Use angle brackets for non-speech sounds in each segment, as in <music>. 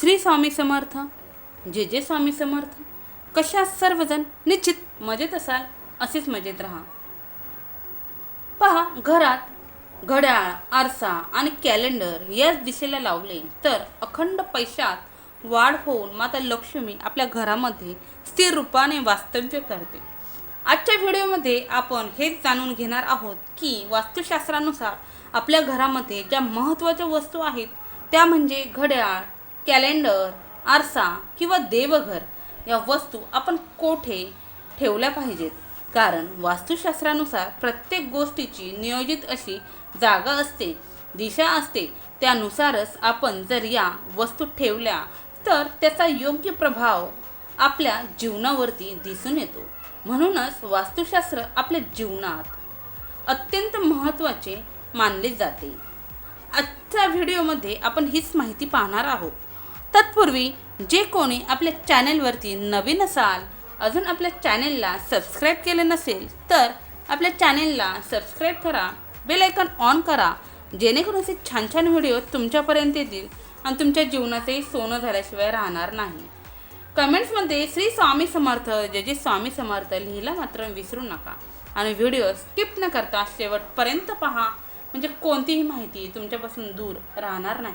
श्री स्वामी समर्थ. जे जे स्वामी समर्थ. कशा सर्वजण निश्चित मजेत असाल असेच मजेत राहा. पहा घरात घड्याळ आरसा आणि कॅलेंडर याच दिशेला लावले तर अखंड पैशात वाढ होऊन माता लक्ष्मी आपल्या घरामध्ये स्थिर रूपाने वास्तव्य करते. आजच्या व्हिडिओमध्ये आपण हेच जाणून घेणार आहोत की वास्तुशास्त्रानुसार आपल्या घरामध्ये ज्या महत्त्वाच्या वस्तू आहेत त्या म्हणजे घड्याळ कॅलेंडर आरसा किंवा देवघर या वस्तू आपण कोठे ठेवल्या पाहिजेत? कारण वास्तुशास्त्रानुसार प्रत्येक गोष्टीची नियोजित अशी जागा असते दिशा असते. त्यानुसारच आपण जर या वस्तू ठेवल्या तर त्याचा योग्य प्रभाव आपल्या जीवनावरती दिसून येतो. म्हणूनच वास्तुशास्त्र आपल्या जीवनात अत्यंत महत्त्वाचे मानले जाते. आजच्या व्हिडिओमध्ये आपण हीच माहिती पाहणार आहोत. तत्पूर्वी जे कोणी आपल्या चॅनेलवरती नवीन असाल अजून आपल्या चॅनेलला सबस्क्राईब केले नसेल तर आपल्या चॅनेलला सबस्क्राईब करा बेल आयकॉन ऑन करा जेणेकरून असे छान छान व्हिडिओ तुमच्यापर्यंत येतील आणि तुमच्या जीवनातही सोनं झाल्याशिवाय राहणार नाही. कमेंट्समध्ये श्री स्वामी समर्थ जे जे स्वामी समर्थ लिहिला मात्र विसरू नका. आणि व्हिडिओ स्किप न करता शेवटपर्यंत पहा. म्हणजे कोणतीही माहिती तुमच्यापासून दूर राहणार नाही.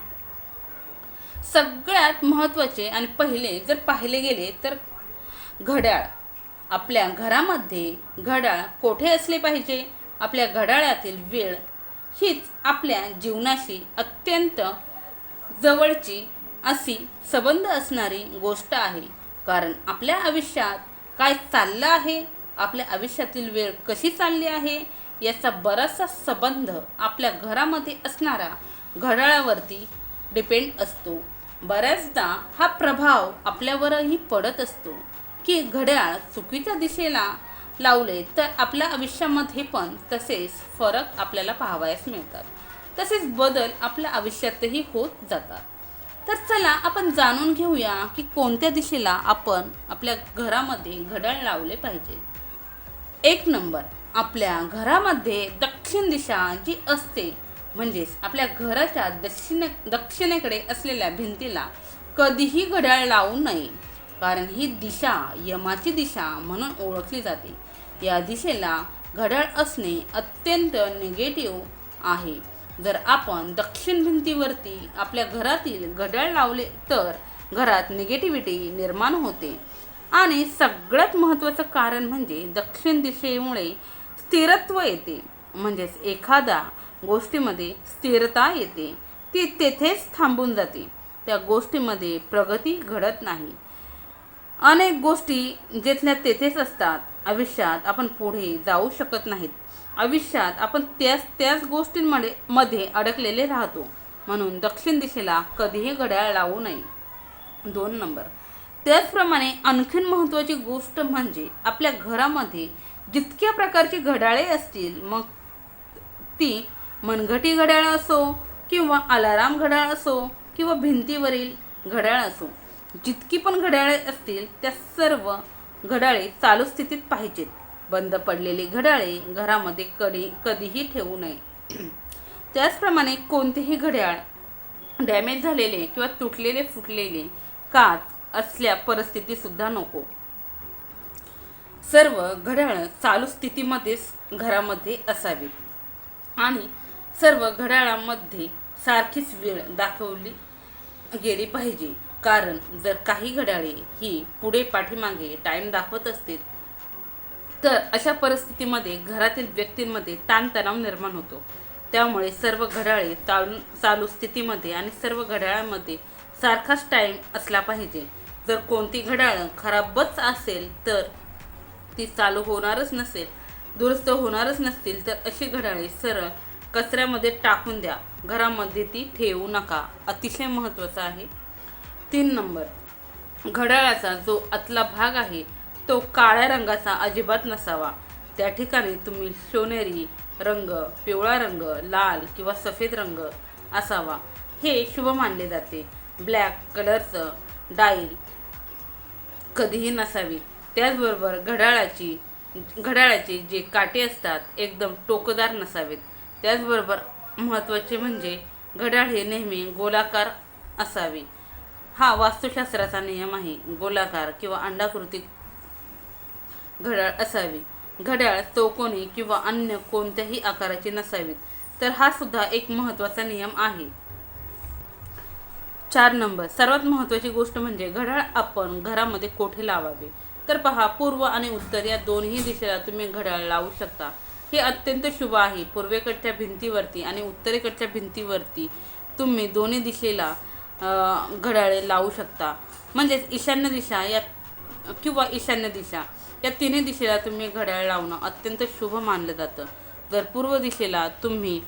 सगळ्यात महत्त्वाचे आणि पहिले जर पाहिले गेले तर घड्याळ. आपल्या घरामध्ये घड्याळ कोठे असले पाहिजे? आपल्या घड्याळातील वेळ हीच आपल्या जीवनाशी अत्यंत जवळची अशी संबंध असणारी गोष्ट आहे. कारण आपल्या आयुष्यात काय चाललं आहे? आपल्या आयुष्यातील वेळ कशी चालली आहे? याचा बराचसा संबंध आपल्या घरामध्ये असणारा घड्याळावरती डिपेंड असतो. बऱ्याचदा हा प्रभाव आपल्यावरही पडत असतो की घड्याळ चुकीच्या दिशेला लावले तर आपल्या आयुष्यामध्ये पण तसेच फरक आपल्याला पाहावयास मिळतात. तसेच बदल आपल्या आयुष्यातही होत जातात. तर चला आपण जाणून घेऊया की कोणत्या दिशेला आपण आपल्या घरामध्ये घड्याळ लावले पाहिजे. एक नंबर आपल्या घरामध्ये दक्षिण दिशा जी असते म्हणजेच आपल्या घराच्या दक्षिणे दक्षिणेकडे असलेल्या भिंतीला कधीही घड्याळ लावू नये. कारण ही दिशा यमाची दिशा म्हणून ओळखली जाते. या दिशेला घड्याळ असणे अत्यंत निगेटिव्ह आहे. जर आपण दक्षिण भिंतीवरती आपल्या घरातील घड्याळ लावले तर घरात निगेटिव्हिटी निर्माण होते. आणि सगळ्यात महत्त्वाचं कारण म्हणजे दक्षिण दिशेमुळे स्थिरत्व येते. म्हणजेच एखादा गोष्टीमध्ये स्थिरता येते. ती तेथेच थांबून जाते. त्या गोष्टीमध्ये प्रगती घडत नाही. अनेक गोष्टी जिथल्या तेथेच असतात. आयुष्यात आपण पुढे जाऊ शकत नाहीत. आयुष्यात आपण त्याच त्याच गोष्टींमध्ये मध्ये अडकलेले राहतो. म्हणून दक्षिण दिशेला कधीही घड्याळ लावू नये. दोन नंबर. त्याचप्रमाणे आणखीन महत्त्वाची गोष्ट म्हणजे आपल्या घरामध्ये जितक्या प्रकारची घड्याळे असतील मग ती मनगटी घड्याळ असो किंवा अलाराम घड्याळ असो किंवा भिंतीवरील घड्याळ असो जितकी पण घड्याळे असतील त्या सर्व घड्याळे चालू स्थितीत पाहिजेत. बंद पडलेली घड्याळे घरामध्ये कधी कधीही ठेवू नये. <clears throat> त्याचप्रमाणे कोणतेही घड्याळ डॅमेज झालेले किंवा तुटलेले फुटलेले काच असल्या परिस्थितीसुद्धा नको. सर्व घड्याळ चालू स्थितीमध्येच घरामध्ये असावीत. आणि सर्व घड्याळामध्ये सारखीच वेळ दाखवली गेली पाहिजे. कारण जर काही घड्याळे ही पुढे पाठीमागे टाईम दाखवत असतील तर अशा परिस्थितीमध्ये घरातील व्यक्तींमध्ये ताणतणाव निर्माण होतो. त्यामुळे सर्व घड्याळे चालू चालू स्थितीमध्ये आणि सर्व घड्याळामध्ये सारखाच टाईम असला पाहिजे. जर कोणती घड्याळ खराबच असेल तर ती चालू होणारच नसेल दुरुस्त होणारच नसतील तर अशी घड्याळे सरळ कचऱ्यामध्ये टाकून द्या. घरामध्ये ती ठेवू नका. अतिशय महत्त्वाचं आहे. तीन नंबर. घड्याळाचा जो आतला भाग आहे तो काळ्या रंगाचा अजिबात नसावा. त्या ठिकाणी तुम्ही सोनेरी रंग पिवळा रंग लाल किंवा सफेद रंग असावा. हे शुभ मानले जाते. ब्लॅक कलरचं डाईल कधीही नसावी. त्याचबरोबर घड्याळाची घड्याळाचे जे काटे असतात एकदम टोकदार नसावेत. त्याचबरोबर महत्त्वाचे म्हणजे घड्याळ हे नेहमी गोलाकार असावे. हा वास्तुशास्त्राचा नियम आहे. गोलाकार किंवा अंडाकृती घड्याळ असावी. घड्याळ चौकोनी किंवा अन्य कोणत्याही आकाराची नसावीत. तर हा सुद्धा एक महत्त्वाचा नियम आहे. चार नंबर. सर्वात महत्त्वाची गोष्ट म्हणजे घड्याळ आपण घरामध्ये कोठे लावावे? तर पहा पूर्व आणि उत्तर या दोन्ही दिशेला तुम्ही घड्याळ लावू शकता. हे अत्यंत शुभ आहे. पूर्वेकडच्या भिंतीवरती आणि उत्तरेकडच्या भिंतीवरती तुम्ही दोन्ही दिशेला घड्याळे लावू शकता. म्हणजेच ईशान्य दिशा या किंवा ईशान्य दिशा या तिन्ही दिशेला तुम्ही घड्याळ लावणं अत्यंत शुभ मानलं जातं. जर पूर्व दिशेला तुम्ही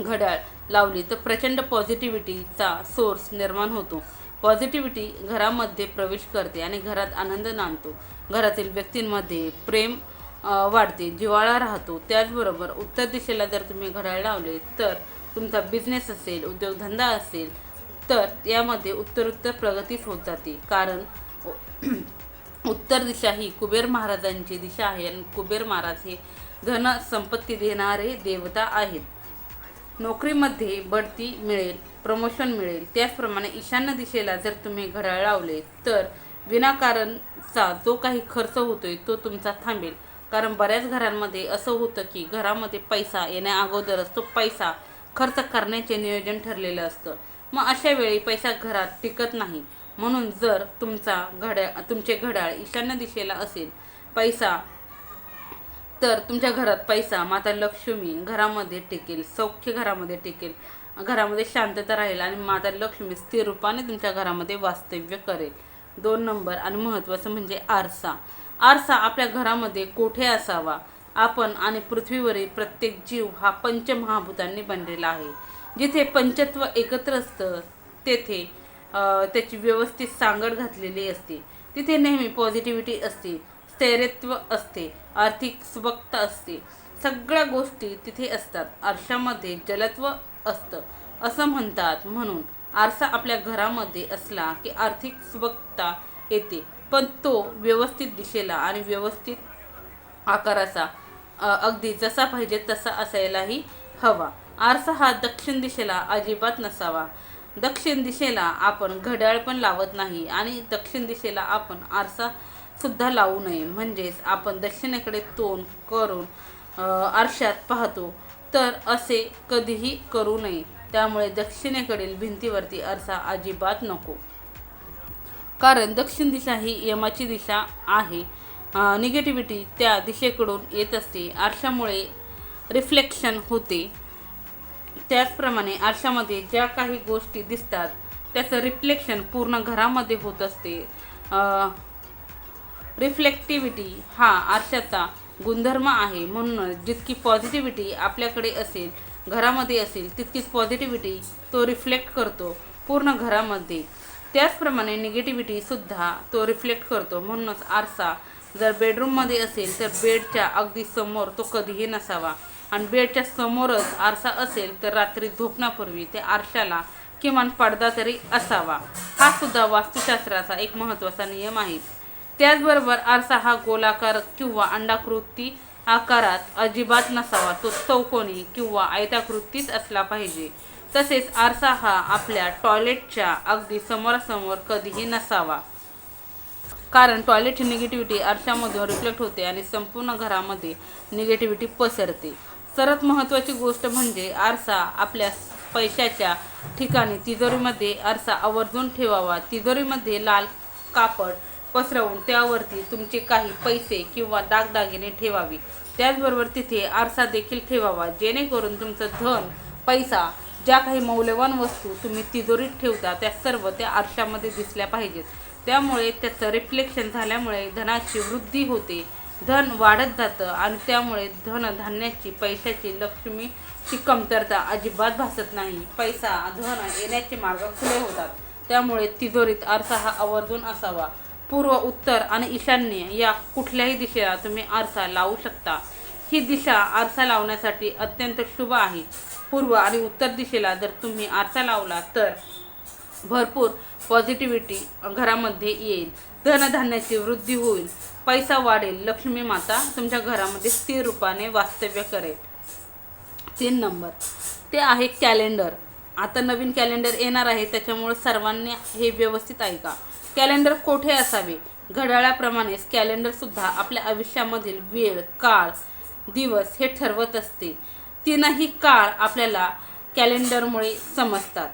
घड्याळ लावली तर प्रचंड पॉझिटिव्हिटीचा सोर्स निर्माण होतो. पॉझिटिव्हिटी घरामध्ये प्रवेश करते आणि घरात आनंद नांदतो. घरातील व्यक्तींमध्ये प्रेम वाढते जिव्हाळा राहतो. त्याचबरोबर उत्तर दिशेला जर तुम्ही घड्याळ लावले तर तुमचा बिझनेस असेल उद्योगधंदा असेल तर यामध्ये उत्तरोत्तर प्रगतीच होत जाते. कारण <clears throat> उत्तर दिशा ही कुबेर महाराजांची दिशा आहे आणि कुबेर महाराज हे धन संपत्ती देणारे देवता आहेत. नोकरीमध्ये बढती मिळेल प्रमोशन मिळेल. त्याचप्रमाणे ईशान्य दिशेला जर तुम्ही घड्याळ लावले तर विनाकारणचा जो काही खर्च होतोय तो तुमचा थांबेल. कारण बऱ्याच घरांमध्ये असं होतं की घरामध्ये पैसा येण्या अगोदरच तो पैसा खर्च करण्याचे नियोजन ठरलेलं असतं. मग अशा वेळी पैसा घरात टिकत नाही. म्हणून जर तुमचा घड्याळ तुमचे घड्याळ ईशान्य दिशेला असेल पैसा तर तुमच्या घरात पैसा माता लक्ष्मी घरामध्ये टिकेल सौख्य घरामध्ये टिकेल. घरामध्ये शांतता राहील आणि माता लक्ष्मी स्थिर रूपाने तुमच्या घरामध्ये वास्तव्य करेल. दोन नंबर आणि महत्त्वाचं म्हणजे आरसा. आरसा आपल्या घरामध्ये कोठे असावा? आपण आणि पृथ्वीवरील प्रत्येक जीव हा पंचमहाभूतांनी बनलेला आहे. जिथे पंचत्व एकत्र असतं तेथे त्याची व्यवस्थित सांगड घातलेली असते. तिथे नेहमी पॉझिटिव्हिटी असते स्थैर्यत्व असते आर्थिक सुबकता असते. सगळ्या गोष्टी तिथे असतात. आरशामध्ये जलत्व असतं असं म्हणतात. म्हणून आरसा आपल्या घरामध्ये असला की आर्थिक सुबकता येते. पण तो व्यवस्थित दिशेला आणि व्यवस्थित आकाराचा अगदी जसा पाहिजे तसा असायलाही हवा. आरसा हा दक्षिण दिशेला अजिबात नसावा. दक्षिण दिशेला आपण घड्याळ पण लावत नाही आणि दक्षिण दिशेला आपण आरसा सुद्धा लावू नये. म्हणजेच आपण दक्षिणेकडे तोंड करून आरशात पाहतो तर असे कधीही करू नये. त्यामुळे दक्षिणेकडील भिंतीवरती आरसा अजिबात नको. कारण दक्षिण दिशा ही यमाची दिशा आहे. निगेटिव्हिटी त्या दिशेकडून येत असते. आरशामुळे रिफ्लेक्शन होते. त्याचप्रमाणे आरशामध्ये ज्या काही गोष्टी दिसतात त्याचं रिफ्लेक्शन पूर्ण घरामध्ये होत असते. रिफ्लेक्टिव्हिटी हा आरशाचा गुणधर्म आहे. म्हणून जितकी पॉझिटिव्हिटी आपल्याकडे असेल घरामध्ये असेल तितकीच पॉझिटिव्हिटी तो रिफ्लेक्ट करतो पूर्ण घरामध्ये. त्याचप्रमाणे निगेटिव्हिटीसुद्धा तो रिफ्लेक्ट करतो. म्हणूनच आरसा जर बेडरूममध्ये असेल तर बेडच्या अगदी समोर तो कधीही नसावा. आणि बेडच्या समोरच आरसा असेल तर रात्री झोपण्यापूर्वी त्या आरशाला किमान पडदा तरी असावा. हा सुद्धा वास्तुशास्त्राचा एक महत्त्वाचा नियम आहे. त्याचबरोबर आरसा हा गोलाकार किंवा अंडाकृती आकारात अजिबात नसावा. तो चौकोनी किंवा आयताकृतीच असला पाहिजे. तसेच आरसा हा आपल्या टॉयलेटच्या अगदी समोरासमोर कधीही नसावा. कारण टॉयलेटची निगेटिव्हिटी आरशामधून रिफ्लेक्ट होते आणि संपूर्ण घरामध्ये निगेटिव्हिटी पसरते. सर्वात महत्त्वाची गोष्ट म्हणजे आरसा आपल्या पैशाच्या ठिकाणी तिजोरीमध्ये आरसा आवर्जून ठेवावा. तिजोरीमध्ये लाल कापड पसरवून त्यावरती तुमचे काही पैसे किंवा दागदागिने ठेवावे. त्याचबरोबर तिथे आरसा देखील ठेवावा जेणेकरून तुमचं धन पैसा ज्या काही मौल्यवान वस्तू तुम्ही तिजोरीत ठेवता त्या सर्व त्या आरशामध्ये दिसल्या पाहिजेत. त्यामुळे त्याचं रिफ्लेक्शन झाल्यामुळे धनाची वृद्धी होते. धन वाढत जातं आणि त्यामुळे धन धान्याची पैशाची लक्ष्मीची कमतरता अजिबात भासत नाही. पैसा धन येण्याचे मार्ग खुले होतात. त्यामुळे तिजोरीत आरसा हा आवर्जून असावा. पूर्व उत्तर आणि ईशान्य या कुठल्याही दिशेला तुम्ही आरसा लावू शकता. ही दिशा आरसा लावण्यासाठी अत्यंत शुभ आहे. पूर्व आणि उत्तर दिशेला जर तुम्ही आरसा लावला तर भरपूर पॉझिटिव्हिटी घरामध्ये येईल. धनधान्याची वृद्धी होईल. पैसा वाढेल. लक्ष्मी माता तुमच्या घरामध्ये स्थिर रूपाने वास्तव्य करेल. तीन नंबर. ते आहे कॅलेंडर आता नवीन कॅलेंडर येणार आहे. त्याच्यामुळे सर्वांनी हे व्यवस्थित ऐका कॅलेंडर कोठे असावे? घड्याळाप्रमाणेच कॅलेंडरसुद्धा आपल्या आयुष्यामधील वेळ काळ दिवस हे ठरवत असते. तीनही काळ आपल्याला कॅलेंडरमुळे समजतात.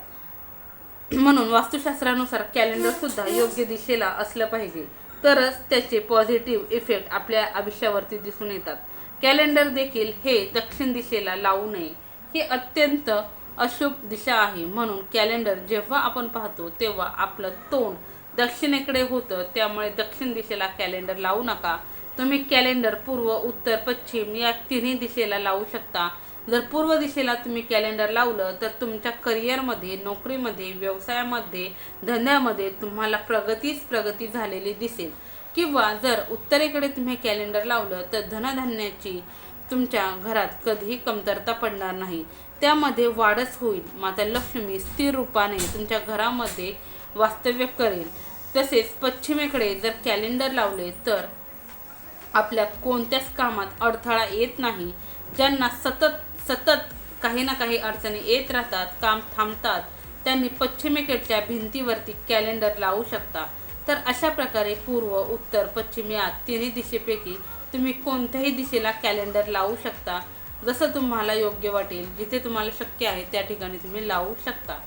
म्हणून वास्तुशास्त्रानुसार कॅलेंडरसुद्धा योग्य दिशेला असलं पाहिजे. तरच त्याचे पॉझिटिव्ह इफेक्ट आपल्या आयुष्यावरती दिसून येतात. कॅलेंडर देखील हे दक्षिण दिशेला लावू नये. ही अत्यंत अशुभ दिशा आहे. म्हणून कॅलेंडर जेव्हा आपण पाहतो तेव्हा आपलं तोंड दक्षिणेकडे होतं. त्यामुळे दक्षिण दिशेला कॅलेंडर लावू नका. तुम्ही कॅलेंडर पूर्व उत्तर पश्चिम या तिन्ही दिशेला लावू शकता. जर पूर्व दिशेला तुम्ही कॅलेंडर लावलं तर तुमच्या करिअरमध्ये नोकरीमध्ये व्यवसायामध्ये धंद्यामध्ये तुम्हाला प्रगतीच प्रगती झालेली दिसेल. किंवा जर उत्तरेकडे तुम्ही कॅलेंडर लावलं तर धनधान्याची तुमच्या घरात कधीही कमतरता पडणार नाही. त्यामध्ये वाढच होईल. माता लक्ष्मी स्थिर रूपाने तुमच्या घरामध्ये वास्तव्य करेल. तसेच पश्चिमेकडे जर कॅलेंडर लावले तर आपल्या कोणत्याच कामात अडथळा येत नाही. ज्यांना सतत सतत काही ना काही अडचणी येत राहतात काम थांबतात. त्यांनी पश्चिमेकडच्या भिंतीवरती कॅलेंडर लावू शकता. तर अशा प्रकारे पूर्व उत्तर पश्चिम या तिन्ही दिशेपैकी तुम्ही कोणत्याही दिशेला कॅलेंडर लावू शकता. जसं तुम्हाला योग्य वाटेल जिथे तुम्हाला शक्य आहे त्या ठिकाणी तुम्ही लावू शकता.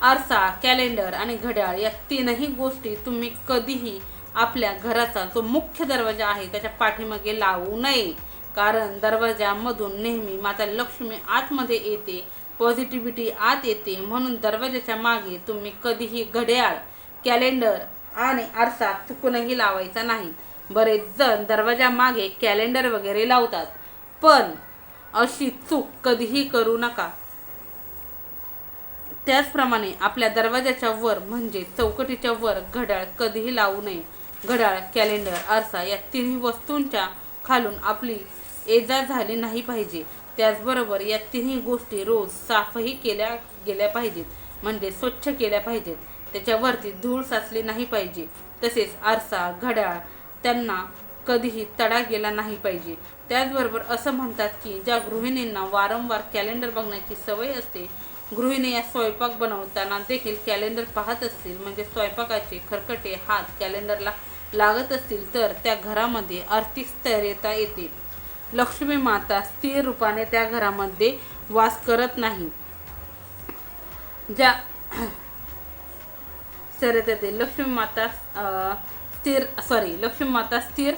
आरसा कॅलेंडर आणि घड्याळ या तीनही गोष्टी तुम्ही कधीही आपल्या घराचा जो मुख्य दरवाजा आहे त्याच्या पाठीमागे लावू नये. कारण दरवाजामधून नेहमी माता लक्ष्मी आतमध्ये येते पॉझिटिव्हिटी आत येते म्हणून दरवाजाच्या मागे तुम्ही कधीही घड्याळ कॅलेंडर आणि आरसा चुकूनही लावायचा नाही. बरेच जण दरवाजा मागे कॅलेंडर वगैरे लावतात पण अशी चूक कधीही करू नका. त्याचप्रमाणे आपल्या दरवाजाच्या वर म्हणजे चौकटीच्या वर घड्याळ कधीही लावू नये. घड्याळ कॅलेंडर आरसा या तिन्ही वस्तूंच्या खालून आपली ये जा झाली नाही पाहिजे. त्याचबरोबर या तिन्ही गोष्टी रोज साफही केल्या गेल्या पाहिजेत. म्हणजे स्वच्छ केल्या पाहिजेत. त्याच्यावरती धूळ साचली नाही पाहिजे. तसेच आरसा घड्याळ त्यांना कधीही तडा गेला नाही पाहिजे. त्याचबरोबर असं म्हणतात की ज्या गृहिणींना वारंवार कॅलेंडर बघण्याची सवय असते गृहिणी या स्वयंपाक बनवताना देखील कॅलेंडर पाहत असतील. म्हणजे स्वयंपाकाचे खरकटे हात कॅलेंडरला लागत असतील तर त्या घरामध्ये आर्थिक स्थैर्यता येते. लक्ष्मी माता स्थिर रूपाने त्या घरामध्ये वास करत नाही. ज्या <clears throat> स्थैर्यता लक्ष्मी माता स्थिर सॉरी लक्ष्मी माता स्थिर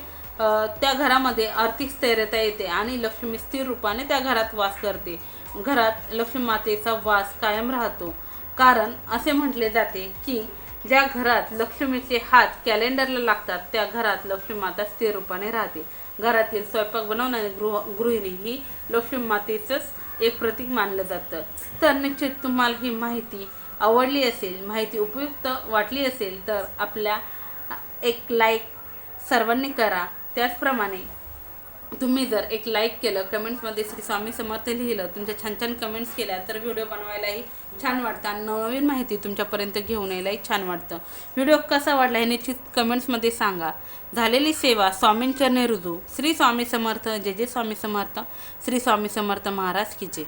त्या घरामध्ये आर्थिक स्थैर्यता येते आणि लक्ष्मी स्थिर रूपाने त्या घरात वास करते. घरात लक्ष्मी मातेचा वास कायम राहतो. कारण असे म्हटले जाते की ज्या घरात लक्ष्मीचे हात कॅलेंडरला लागतात त्या घरात लक्ष्मी माता स्थिर रूपाने राहते. घरातील स्वयंपाक बनवणारी गृह गृहिणी ही लक्ष्मी मातेचंच एक प्रतीक मानलं जातं. तर निश्चित तुम्हाला ही माहिती आवडली असेल माहिती उपयुक्त वाटली असेल तर आपल्या एक लाईक सर्वांनी करा. त्याचप्रमाणे तुम्ही जर एक लाईक केलं कमेंट्समध्ये श्री स्वामी समर्थ लिहिलं तुमच्या छान छान कमेंट्स केल्या तर व्हिडिओ बनवायलाही छान वाटतं. आणि नवीन माहिती तुमच्यापर्यंत घेऊन यायलाही छान वाटतं. व्हिडिओ कसा वाटला हे निश्चित कमेंट्समध्ये सांगा. झालेली सेवा स्वामींचरणे रुजू श्री स्वामी समर्थ जय जय स्वामी समर्थ श्री स्वामी समर्थ महाराज की जय.